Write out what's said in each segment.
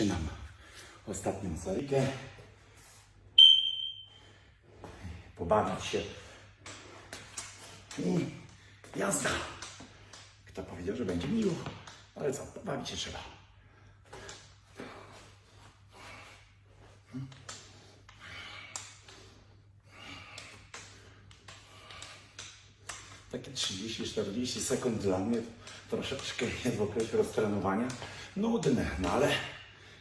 Zaczynam ostatnią seryjkę. Pobawić się. I jazda. Kto powiedział, że będzie miło? Ale co, pobawić się trzeba. Takie 30-40 sekund dla mnie troszeczkę jest w okresie roztrenowania. Nudne, no ale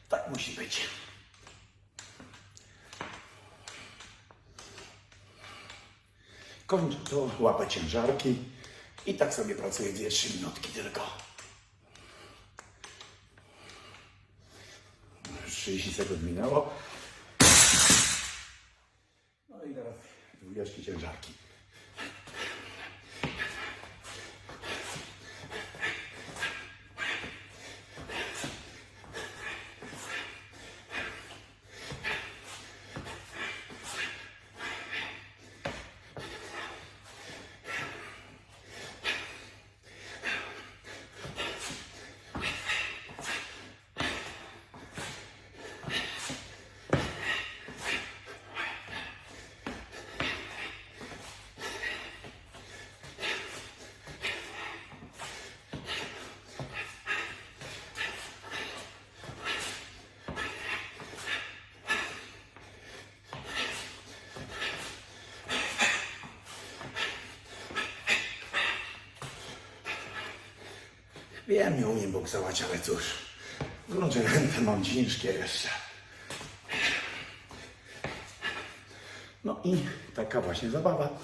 tak musi być. Kończę to, łapę ciężarki i tak sobie pracuję 2-3 minutki tylko. Już 30 sekund minęło. No i teraz dwójeczki ciężarki. Wiem, nie umiem boksować, ale cóż. W gruncie ręce mam ciężkie jeszcze. No i taka właśnie zabawa.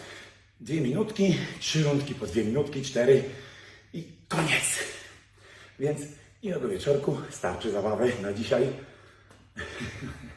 Dwie minutki, trzy rundki po dwie minutki, cztery i koniec. Więc i do wieczorku starczy zabawy na dzisiaj.